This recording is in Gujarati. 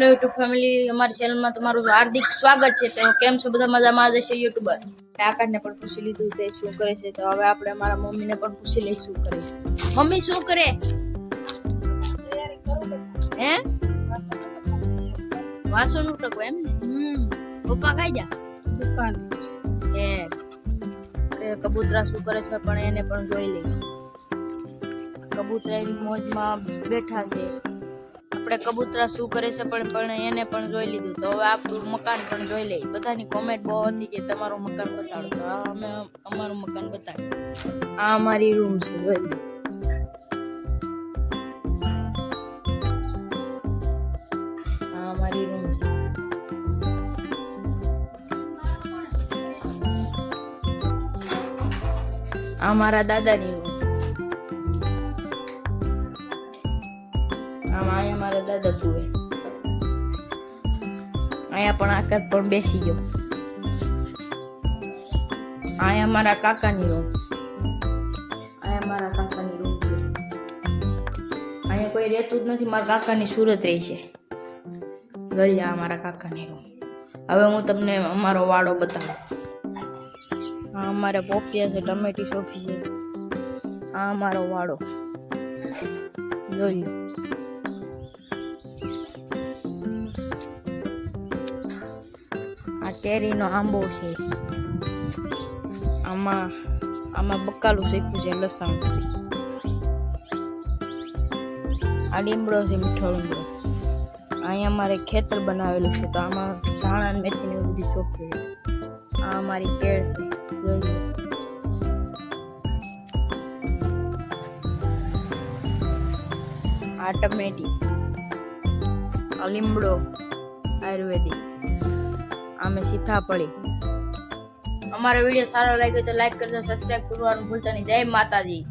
હેલો યુટ્યુબ ફેમિલી અમારી ચેનલમાં તમારું હાર્દિક સ્વાગત છે. તો કેમ છો? બધા મજામાં જશે યુટ્યુબર? આકાશને પણ પૂછી લીધું તે શું કરે છે? તો હવે આપણે અમારા મમ્મીને પણ પૂછી લઈ શું કરે મમ્મી શું કરે? હે? વાસણ ઉટકવા એમ ને? હમ. પપ્પા ખાઈ જા. દુકાન. એ કબૂતરા શું કરે છે પણ એને પણ જોઈ લઈએ. કબૂતરા એની મોજમાં બેઠા છે. આપણે કબૂતરા શું કરે છે પણ પણ એને પણ જોઈ લીધું. તો હવે આપણું મકાન પણ જોઈ લઈએ બધાની કોમેન્ટ બહુ હતી કે તમારું મકાન બતાડો. તો અમે અમારું મકાન બતાવ્યું આ અમારી રૂમ છે, જોઈ લો. આ અમારી રૂમ છે. આ મારા દાદાની રૂમ અહીંયા મારા દાદા સુવે. અહીંયા પણ આકાશ પણ બેસી ગયો. અહીંયા મારા કાકાની રૂમ અહીંયા મારા કાકાની રૂમ અહીંયા કોઈ રહેતું જ નથી, મારા કાકાની સુરત રહી છે. જા મારા કાકાની રૂમ હવે હું તમને અમારો વાડો બતાવું. આ અમારે પોપિયા છે ટમેટી સોફી છે. આ અમારો વાડો. જોઈ આ કેરીનો આંબો છે. આમાં આમાં બકાલું શીખવું છે લસણ. આ લીમડો છે, મીઠો લીમડો. અહીંયા અમારે ખેતર બનાવેલું છે, તો આમાં ધાણા મેથીને એવું બધું ચોખ્ખું છે. આ અમારી કેળ છે, જોઈ આ ટમેટી, આ લીમડો, આયુર્વેદિક. આમે પડી. અમારો વીડિયો સારો લાગ્યો તો લાઈક કરજો સબસ્ક્રાઈબ કરવાનું ભૂલતા નહીં. જય માતાજી.